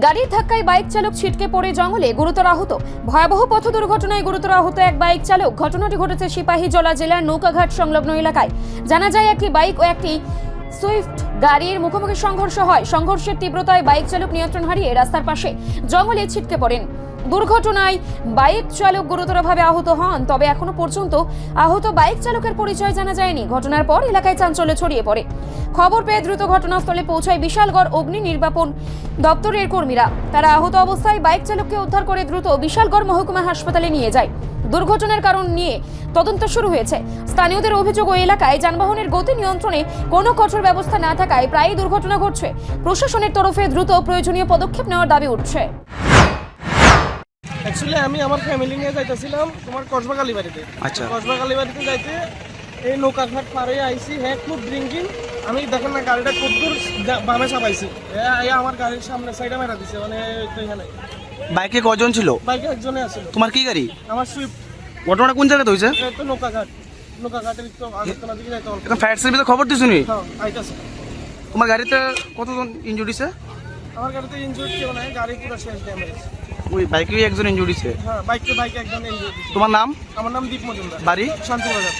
গাড়ির ধাক্কায় বাইক চালক ছিটকে পড়ে জঙ্গলে গুরুতর আহত। ভয়াবহ পথ দুর্ঘটনায় গুরুতর আহত এক বাইক চালক। ঘটনাটি ঘটেছে সিপাহী জলা জেলার নৌকাঘাট সংলগ্ন এলাকায়। জানা যায় একটি বাইক ও একটি সুইফট গাড়ির মুখোমুখি সংঘর্ষ হয়। সংঘর্ষের তীব্রতায় বাইক চালক নিয়ন্ত্রণ হারিয়ে রাস্তার পাশে জঙ্গলে ছিটকে পড়েন। দুর্ঘটনায় বাইক চালক গুরুতরভাবে আহত হন, তবে এখনও পর্যন্ত আহত বাইক চালকের পরিচয় জানা যায়নি। ঘটনার পর এলাকায় চাঞ্চল্য ছড়িয়ে পড়ে। খবর পেয়ে দ্রুত ঘটনাস্থলে পৌঁছায় বিশালগড় অগ্নি নির্বাপন দপ্তরের কর্মীরা। তারা আহত অবস্থায় বাইক চালককে উদ্ধার করে দ্রুত বিশালগড় মহকুমা হাসপাতালে নিয়ে যায়। দুর্ঘটনার কারণ নিয়ে তদন্ত শুরু হয়েছে। স্থানীয়দের অভিযোগ ওই এলাকায় যানবাহনের গতি নিয়ন্ত্রণে কোনো কঠোর ব্যবস্থা না থাকায় প্রায়ই দুর্ঘটনা ঘটছে। প্রশাসনের তরফে দ্রুত প্রয়োজনীয় পদক্ষেপ নেওয়ার দাবি উঠছে। অ্যাকচুয়ালি আমি আমার ফ্যামিলি নিয়ে যাইতেছিলাম তোমার কসবাগালি বাড়িতে আচ্ছা। কসবাগালি বাড়িতে যাইতে এই নৌকাঘাট পারে আইসি হ্যাঁ খুব ড্রিঙ্কিং আমি দেখেন না গাড়িটা খুব দূর যা- বামে চাপাইছি আমার গাড়ির সামনে সাইডে মেরা দিছে মানে এখানে। বাইকে কজন ছিল? বাইকে একজনে আছিল তোমার কি গাড়ি? আমার সুইফট। ঘটনাটা কোন জায়গাতে হয়েছে? তো নৌকাঘাট। নৌকাঘাটের তো আগরতলা দিকে যাইতে এখন ফায়ার সার্ভিসে খবর দিছো নি? হ্যাঁ আইতাছে। তোমার গাড়িতে কতজন ইঞ্জুরিছে আমার গাড়িতে ইনজুর কেউ নাই গাড়ি পুরো শেষ ড্যামেজ ওই বাইকে একজন ইঞ্জুরিছে হ্যাঁ বাইকে বাইকে একজন ইনজুর তোমার নাম? আমার নাম দীপ মজুমদার। বাড়ি? শান্তিবাজার